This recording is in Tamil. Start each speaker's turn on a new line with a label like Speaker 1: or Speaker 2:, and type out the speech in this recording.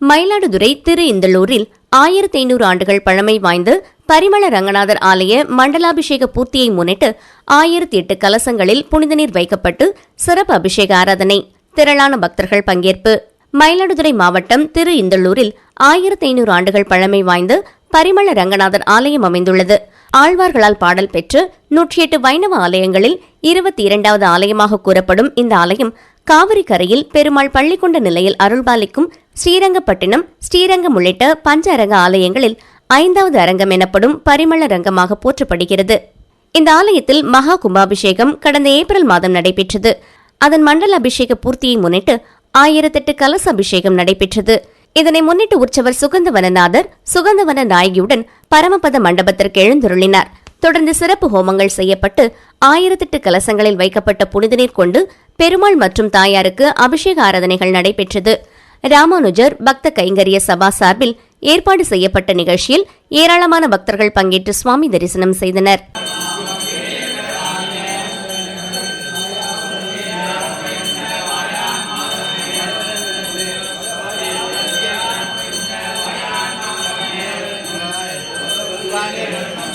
Speaker 1: மயிலாடுதுறை திரு இந்தளூரில் ஆயிரத்தி ஐநூறு ஆண்டுகள் பழமை வாய்ந்த பரிமள ரங்கநாதர் ஆலய மண்டலாபிஷேக பூர்த்தியை முன்னிட்டு ஆயிரத்தி எட்டு கலசங்களில் புனித நீர் வைக்கப்பட்டு சிறப்பு அபிஷேக ஆராதனை திரளான பக்தர்கள் பங்கேற்பு. மயிலாடுதுறை மாவட்டம் திரு இந்தளூரில் ஆயிரத்தி ஐநூறு ஆண்டுகள் பழமை வாய்ந்த பரிமள ரங்கநாதர் ஆலயம் அமைந்துள்ளது. ஆழ்வார்களால் பாடல் பெற்று நூற்றி எட்டு வைணவ ஆலயங்களில் இருபத்தி இரண்டாவது ஆலயமாக கூறப்படும் இந்த ஆலயம் காவிரி கரையில் பெருமாள் பள்ளி கொண்ட நிலையில் அருள்பாலிக்கும் ஸ்ரீரங்கப்பட்டினம் ஸ்ரீரங்கம் உள்ளிட்ட பஞ்ச அரங்க ஆலயங்களில் ஐந்தாவது அரங்கம் எனப்படும் பரிமள ரங்கமாக போற்றப்படுகிறது. இந்த ஆலயத்தில் மகா கும்பாபிஷேகம் கடந்த ஏப்ரல் மாதம் நடைபெற்றது. அதன் மண்டல அபிஷேக பூர்த்தியை முன்னிட்டு ஆயிரத்தெட்டு கலச அபிஷேகம் நடைபெற்றது. இதனை முன்னிட்டு உற்சவர் சுகந்தவனநாதர் சுகந்தவன நாயகியுடன் பரமபத மண்டபத்திற்கு எழுந்தருளினார். தொடர்ந்து சிறப்பு ஹோமங்கள் செய்யப்பட்டு ஆயிரத்தெட்டு கலசங்களில் வைக்கப்பட்ட புனிதநீர் கொண்டு பெருமாள் மற்றும் தாயாருக்கு அபிஷேக ஆராதனைகள் நடைபெற்றது. ராமானுஜர் பக்த கைங்கரிய சபா சார்பில் ஏற்பாடு செய்யப்பட்ட நிகழ்ச்சியில் ஏராளமான பக்தர்கள் பங்கேற்று சுவாமி தரிசனம் செய்தனர்.
Speaker 2: Thank